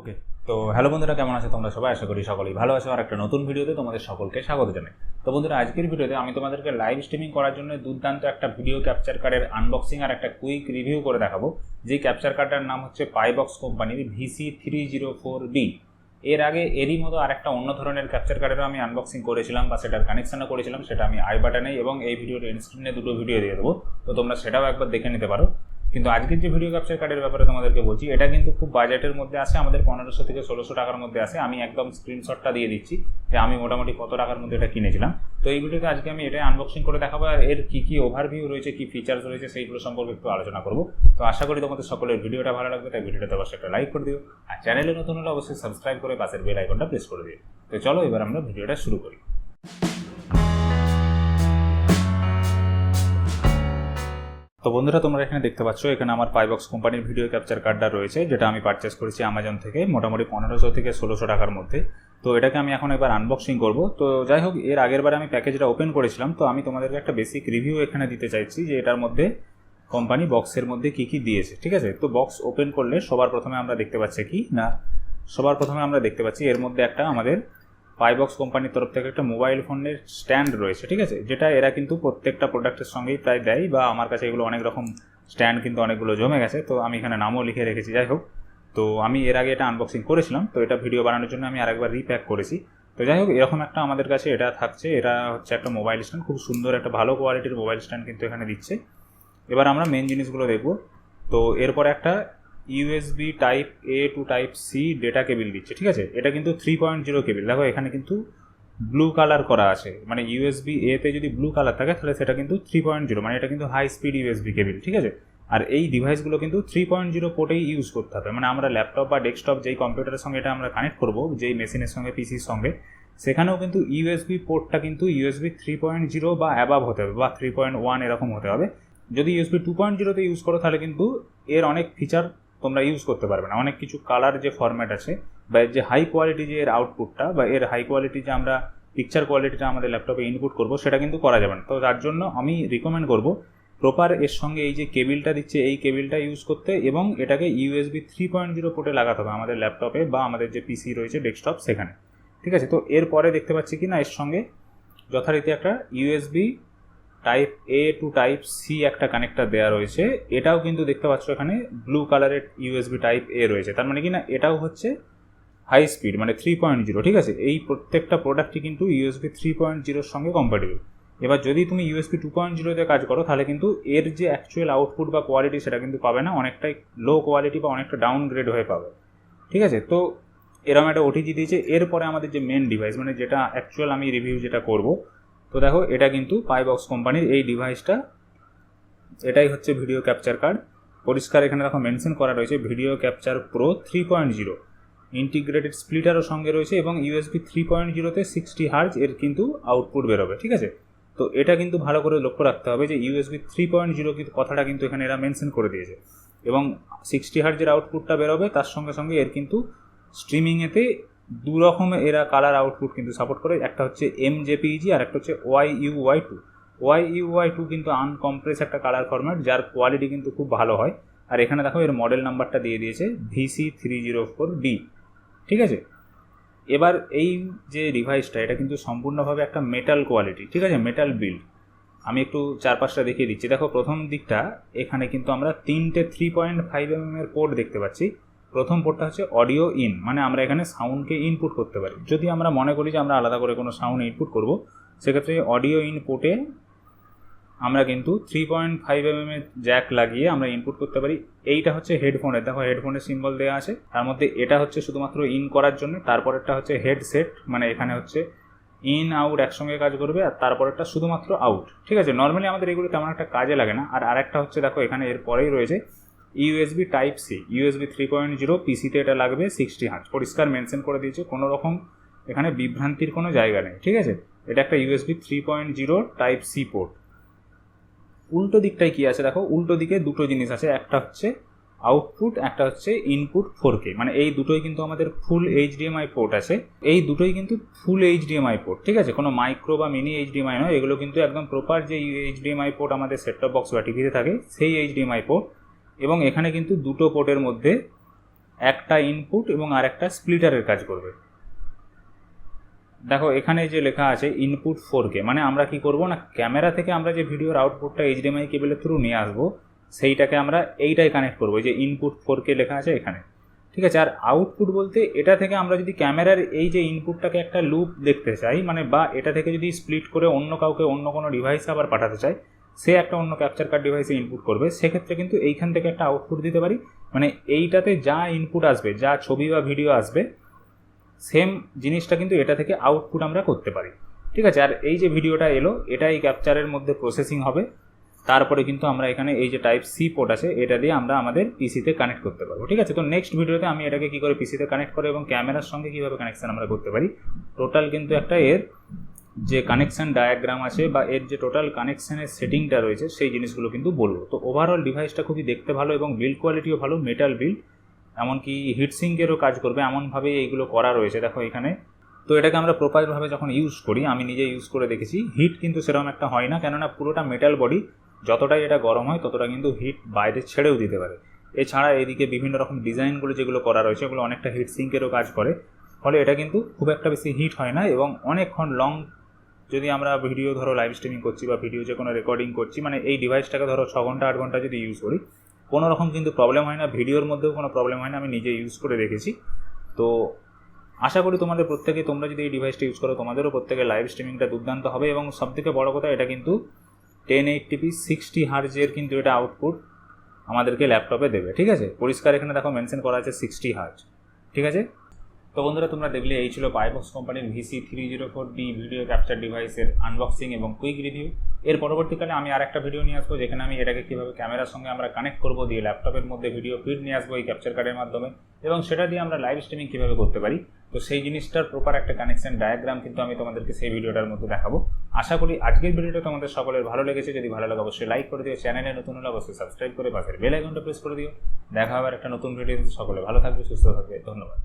ওকে তো হ্যালো বন্ধুরা, কেমন আছে তোমরা সবাই? আশা করি সকলেই ভালো আছো। আর একটা নতুন ভিডিওতে তোমাদের সকলকে স্বাগত জানাই। তো বন্ধুরা, আজকের ভিডিওতে আমি তোমাদেরকে লাইভ স্ট্রিমিং করার জন্য দুর্দান্ত একটা ভিডিও ক্যাপচার কার্ডের আনবক্সিং আর একটা কুইক রিভিউ করে দেখাবো। যে ক্যাপচার কার্ডটার নাম হচ্ছে পাইবক্স কোম্পানির VC three zero four B এর আগে এরই মতো আরেকটা অন্য ধরনের ক্যাপচার কার্ডেরও আমি আনবক্সিং করেছিলাম বা সেটার কানেকশনও করেছিলাম, সেটা আমি আই বাটনে এবং এই ভিডিওর স্ক্রিনে দুটো ভিডিও দিয়ে দেবো। তো তোমরা সেটাও একবার দেখে নিতে পারো। কিন্তু আজকের যে ভিডিও ক্যাপচার কার্ডের ব্যাপারে তোমাদেরকে বলছি, এটা কিন্তু খুব বাজেটের মধ্যে আছে, আমাদের পনেরোশো থেকে ষোলোশো টাকার মধ্যে আছে। আমি একদম স্ক্রিনশটটা দিয়ে দিচ্ছি যে আমি মোটামুটি কত টাকার মধ্যে এটা কিনেছিলাম। তো এই ভিডিওতে আজকে আমি এটা আনবক্সিং করে দেখাবো, আর এর কী কী ওভারভিউ রয়েছে, কী ফিচার্স রয়েছে, সেইগুলো সম্পর্কে একটু আলোচনা করব। তো আশা করি তোমাদের সকলের ভিডিওটা ভালো লাগবে, তাই ভিডিওটাতে অবশ্যই একটা লাইক করে দিও। আর চ্যানেলে নতুন হলে অবশ্যই সাবস্ক্রাইব করে পাশের বেল আইকনটা প্রেস করে দিও। তো চলো এবার আমরা ভিডিওটা শুরু করি। তো বন্ধুরা, তোমরা এখানে দেখতে পাচ্ছ, এখানে আমার পাইবক্স কোম্পানির ভিডিও ক্যাপচার কার্ডটা রয়েছে, যেটা আমি পারচেস করেছি অ্যামাজন থেকে মোটামুটি পনেরোশো থেকে ষোলোশো টাকার মধ্যে। তো এটাকে আমি এখন একবার আনবক্সিং করব। তো যাই হোক, এর আগের বারে আমি প্যাকেজটা ওপেন করেছিলাম, তো আমি তোমাদেরকে একটা বেসিক রিভিউ এখানে দিতে চাইছি যে এটার মধ্যে কোম্পানি বক্সের মধ্যে কি কি দিয়েছে, ঠিক আছে? তো বক্স ওপেন করলে সবার প্রথমে আমরা দেখতে পাচ্ছি কি? না, সবার প্রথমে আমরা দেখতে পাচ্ছি এর মধ্যে একটা আমাদের পাইবক্স কোম্পানির তরফ থেকে একটা মোবাইল ফোনের স্ট্যান্ড রয়েছে, ঠিক আছে? যেটা এরা কিন্তু প্রত্যেকটা প্রোডাক্টের সঙ্গেই প্রায় দেয় বা আমার কাছে এগুলো অনেক রকম স্ট্যান্ড কিন্তু অনেকগুলো জমে গেছে, তো আমি এখানে নামও লিখে রেখেছি, যাই হোক। তো আমি এর আগে এটা আনবক্সিং করেছিলাম, তো এটা ভিডিও বানানোর জন্য আমি আরেকবার রিপ্যাক করেছি। তো যাই হোক, এরকম একটা আমাদের কাছে এটা থাকছে, এটা হচ্ছে একটা মোবাইল স্ট্যান্ড খুব সুন্দর একটা ভালো কোয়ালিটির মোবাইল স্ট্যান্ড কিন্তু এখানে দিচ্ছে। এবার আমরা মেন জিনিসগুলো দেখব। তো এরপরে একটা USB type A to type C data cable দিচ্ছে, ঠিক আছে? এটা কিন্তু থ্রি পয়েন্ট জিরো কেবিল দেখো, এখানে কিন্তু ব্লু কালার করা আছে। মানে ইউএসবি এতে যদি ব্লু কালার থাকে, তাহলে সেটা কিন্তু থ্রি পয়েন্ট জিরো মানে এটা কিন্তু হাই স্পিড ইউএসবি কেবিল ঠিক আছে? আর এই ডিভাইসগুলো কিন্তু থ্রি পয়েন্ট জিরো পোর্টেই ইউজ করতে হবে। মানে আমরা ল্যাপটপ বা ডেস্কটপ যেই কম্পিউটারের সঙ্গে এটা আমরা কানেক্ট করব, যেই মেশিনের সঙ্গে পিসির সঙ্গে, সেখানেও কিন্তু ইউএসবি পোর্টটা কিন্তু ইউএসবি থ্রি পয়েন্ট জিরো বা অ্যাবাভ হতে হবে, বা থ্রি পয়েন্ট ওয়ান এরকম হতে হবে। যদি ইউএসবি টু পয়েন্ট জিরোতে ইউজ করো, তাহলে কিন্তু এর অনেক ফিচার তোমরা ইউজ করতে পারবে না। অনেক কিছু কালার যে ফরম্যাট আছে বা এর যে হাই কোয়ালিটি যে এর আউটপুটটা বা এর হাই কোয়ালিটি যে আমরা পিকচার কোয়ালিটিটা আমাদের ল্যাপটপে ইনপুট করব, সেটা কিন্তু করা যাবে না। তো তার জন্য আমি রিকমেন্ড করব প্রপার এর সঙ্গে এই যে কেবিলটা দিচ্ছে, এই কেবিলটা ইউজ করতে এবং এটাকে ইউএসবি থ্রি পয়েন্ট জিরো পোর্টে লাগাতে হবে আমাদের ল্যাপটপে বা আমাদের যে পিসি রয়েছে ডেস্কটপ সেখানে। ঠিক আছে? তো এরপরে দেখতে পাচ্ছি কি না এর সঙ্গে যথারীতি একটা USB type A to type C একটা কানেক্টার দেওয়া রয়েছে। এটাও কিন্তু দেখতে পাচ্ছ এখানে ব্লু কালারের ইউএসবি টাইপ এ রয়েছে। তার মানে কি না, এটাও হচ্ছে হাই স্পিড মানে থ্রি পয়েন্ট জিরো ঠিক আছে? এই প্রত্যেকটা প্রোডাক্টই কিন্তু ইউএসবি থ্রি পয়েন্ট জিরোর সঙ্গে কম্পাটেবল এবার যদি তুমি ইউএসবি টু পয়েন্ট জিরোতে কাজ করো, তাহলে কিন্তু এর যে অ্যাকচুয়াল আউটপুট বা কোয়ালিটি সেটা কিন্তু পাবে না, অনেকটাই লো কোয়ালিটি বা অনেকটা ডাউন গ্রেড হয়ে পাবে। ঠিক আছে? তো এরকম একটা ওটিজি দিয়েছে। এরপরে আমাদের যে মেন ডিভাইস মানে যেটা অ্যাকচুয়াল আমি রিভিউ যেটা করব তো দেখো, এটা কিন্তু পাইবক্স কোম্পানির এই ডিভাইসটা এটাই হচ্ছে ভিডিও ক্যাপচার কার্ড পরিষ্কার এখানে দেখো মেনশন করা রয়েছে video capture pro three point zero integrated স্প্লিটারও সঙ্গে রয়েছে এবং ইউএসবি থ্রি পয়েন্ট জিরোতে সিক্সটি হার্জ এর কিন্তু আউটপুট বেরোবে, ঠিক আছে? তো এটা কিন্তু ভালো করে লক্ষ্য রাখতে হবে যে ইউএসবি থ্রি পয়েন্ট জিরো কিন্তু কথাটা কিন্তু এখানে এরা মেনশন করে দিয়েছে। এবং সিক্সটি হার্জের আউটপুটটা বেরোবে, তার সঙ্গে সঙ্গে এর কিন্তু স্ট্রিমিংয়েতে দু রকমের এরা কালার আউটপুট কিন্তু সাপোর্ট করে। একটা হচ্ছে এম জেপিইজি আর একটা হচ্ছে Y U Y two Y U Y two কিন্তু আনকম্প্রেস একটা কালার ফরম্যাট যার কোয়ালিটি কিন্তু খুব ভালো হয়। আর এখানে দেখো এর মডেল নাম্বারটা দিয়ে দিয়েছে VC three zero four D ঠিক আছে? এবার এই যে ডিভাইসটা এটা কিন্তু সম্পূর্ণভাবে একটা মেটাল কোয়ালিটি ঠিক আছে? মেটাল বিল্ড আমি একটু চার পাঁচটা দেখিয়ে দিচ্ছি। দেখো, প্রথম দিকটা, এখানে কিন্তু আমরা তিনটে থ্রি পয়েন্ট ফাইভ এম এর পোর্ট দেখতে পাচ্ছি। প্রথম পোর্টটা হচ্ছে অডিও ইন মানে আমরা এখানে সাউন্ডকে ইনপুট করতে পারি। যদি আমরা মনে করি যে আমরা আলাদা করে কোনো সাউন্ড ইনপুট করব, সেক্ষেত্রে অডিও ইন পোর্টে আমরা কিন্তু থ্রি পয়েন্ট ফাইভ এম এর জ্যাক লাগিয়ে আমরা ইনপুট করতে পারি। এইটা হচ্ছে হেডফোনের দেখো হেডফোনের সিম্বল দেওয়া আছে। তার মধ্যে এটা হচ্ছে শুধুমাত্র ইন করার জন্য, তারপরেরটা হচ্ছে হেডসেট মানে এখানে হচ্ছে ইন আউট একসঙ্গে কাজ করবে, আর তারপরেরটা শুধুমাত্র আউট ঠিক আছে? নর্মালি আমাদের এগুলো তেমন একটা কাজে লাগে না। আর আরেকটা হচ্ছে, দেখো এখানে এর পরেই রয়েছে USB type C USB three point zero পিসিতে এটা লাগবে সিক্সটি হার্জ পরিষ্কার মেনশন করে দিয়েছে, কোনো রকম এখানে বিভ্রান্তির কোনো জায়গা নেই, ঠিক আছে? এটা একটা USB three point zero type C port উল্টো দিকটায় কী আছে দেখো? উল্টো দিকে দুটো জিনিস আছে, একটা হচ্ছে আউটপুট একটা হচ্ছে ইনপুট ফোর কে মানে এই দুটোই কিন্তু আমাদের ফুল এইচডিএমআই পোর্ট আছে। এই দুটোই কিন্তু ফুল এইচডিএমআই পোর্ট ঠিক আছে? কোনো মাইক্রো বা মিনি এইচডিএমআই নয়, এগুলো কিন্তু একদম প্রপার যে এইচডিএমআই পোর্ট আমাদের সেটটপ বক্স বা টিভিতে থাকে, সেই এইচডিএমআই পোর্ট এবং এখানে কিন্তু দুটো পোর্টের মধ্যে একটা ইনপুট এবং আর একটা স্প্লিটারের কাজ করবে। দেখো, এখানে যে লেখা আছে ইনপুট ফোর কে মানে আমরা কি করব না, ক্যামেরা থেকে আমরা যে ভিডিওর আউটপুটটা এইচডিএমআই কেবলের থ্রু নিয়ে আসব, সেইটাকে আমরা এইটাই কানেক্ট করব যে ইনপুট ফোর কে লেখা আছে এখানে। ঠিক আছে? আর আউটপুট বলতে এটা থেকে আমরা যদি ক্যামেরার এই যে ইনপুটটাকে একটা লুপ দেখতে চাই মানে বা এটা থেকে যদি স্প্লিট করে অন্য কাউকে অন্য কোনো ডিভাইসে আবার পাঠাতে চাই সে একটা অন্য ক্যাপচার কার্ড ডিভাইসে ইনপুট করবে, সেক্ষেত্রে কিন্তু এইখান থেকে একটা আউটপুট দিতে পারি। মানে এইটাতে যা ইনপুট আসবে, যা ছবি বা ভিডিও আসবে সেম জিনিসটা কিন্তু এটা থেকে আউটপুট আমরা করতে পারি। ঠিক আছে? আর এই যে ভিডিওটা এলো এটা এই ক্যাপচারের মধ্যে প্রসেসিং হবে। তারপরে কিন্তু আমরা এখানে এই যে টাইপ সি পোর্ট আছে, এটা দিয়ে আমরা আমাদের পিসিতে কানেক্ট করতে পারব। ঠিক আছে? তো নেক্সট ভিডিওতে আমি এটাকে কী করে পিসিতে কানেক্ট করে এবং ক্যামেরার সঙ্গে কীভাবে কানেকশান আমরা করতে পারি? টোটাল কিন্তু একটা এর যে কানেকশান ডায়াগ্রাম আছে বা এর যে টোটাল কানেকশানের সেটিংটা রয়েছে, সেই জিনিসগুলো কিন্তু বলব। তো ওভারঅল ডিভাইসটা খুবই দেখতে ভালো এবং বিল্ড কোয়ালিটিও ভালো মেটাল বিল্ড এমনকি হিটসিঙ্কেরও কাজ করবে এমনভাবে এইগুলো করা রয়েছে, দেখো এখানে। তো এটাকে আমরা প্রপারভাবে যখন ইউজ করি, আমি নিজে ইউজ করে দেখেছি হিট কিন্তু সেরকম একটা হয় না, কেননা পুরোটা মেটাল বডি যতটাই এটা গরম হয়, ততটা কিন্তু হিট বাইরে ছেড়েও দিতে পারে। এছাড়া এদিকে বিভিন্ন রকম ডিজাইনগুলো যেগুলো করা রয়েছে, ওগুলো অনেকটা হিট সিঙ্কেরও কাজ করে, ফলে এটা কিন্তু খুব একটা বেশি হিট হয় না এবং অনেকক্ষণ লং যদি আমরা ভিডিও ধরো লাইভ স্ট্রিমিং করছি বা ভিডিও যে কোনো রেকর্ডিং করছি মানে এই ডিভাইসটাকে ধরো ছ ঘণ্টা, আট ঘণ্টা যদি ইউজ করি, কোনো রকম কিন্তু প্রবলেম হয় না ভিডিওর মধ্যেও কোনো প্রবলেম হয় না, আমি নিজে ইউজ করে দেখেছি। তো আশা করি তোমাদের প্রত্যেকে, তোমরা যদি এই ডিভাইসটা ইউজ করো, তোমাদেরও প্রত্যেকে লাইভ স্ট্রিমিংটা দুর্দান্ত হবে এবং সবথেকে বড় কথা এটা কিন্তু টেন এইট এইটটিপি সিক্সটি হার্জের কিন্তু এটা আউটপুট আমাদেরকে ল্যাপটপে দেবে, ঠিক আছে? পরিষ্কার এখানে দেখো মেনশন করা আছে সিক্সটি হার্জ ঠিক আছে? তো বন্ধুরা, তোমরা দেখলে এই ছিল পাইবক্স কোম্পানির VC three zero four D video capture ডিভাইসের আনবক্সিং এবং কুইক রিভিউ এর পরবর্তীকালে আমি আর একটা ভিডিও নিয়ে আসব, যেখানে আমি এটাকে কীভাবে ক্যামেরার সঙ্গে আমরা কানেক্ট করব দিয়ে ল্যাপটপের মধ্যে ভিডিও ফিড নিয়ে আসব এই ক্যাপচার কার্ডের মাধ্যমে এবং সেটা দিয়ে আমরা লাইভ স্ট্রিমিং কীভাবে করতে পারি। তো সেই জিনিসটার প্রপার একটা কানেকশন ডায়াগ্রাম কিন্তু আমি তোমাদেরকে সেই ভিডিওটার মধ্যে দেখাবো। আশা করি আজকের ভিডিওটা তোমাদের সকলের ভালো লেগেছে। যদি ভালো লাগে, অবশ্যই লাইক করে দিও। চ্যানেলে নতুন হলে অবশ্যই সাবস্ক্রাইব করে পাশের বেল আইকনটা প্রেস করে দিও। দেখা হবে একটা নতুন ভিডিও সকলে ভালো থাকবে, সুস্থ থাকবে। ধন্যবাদ।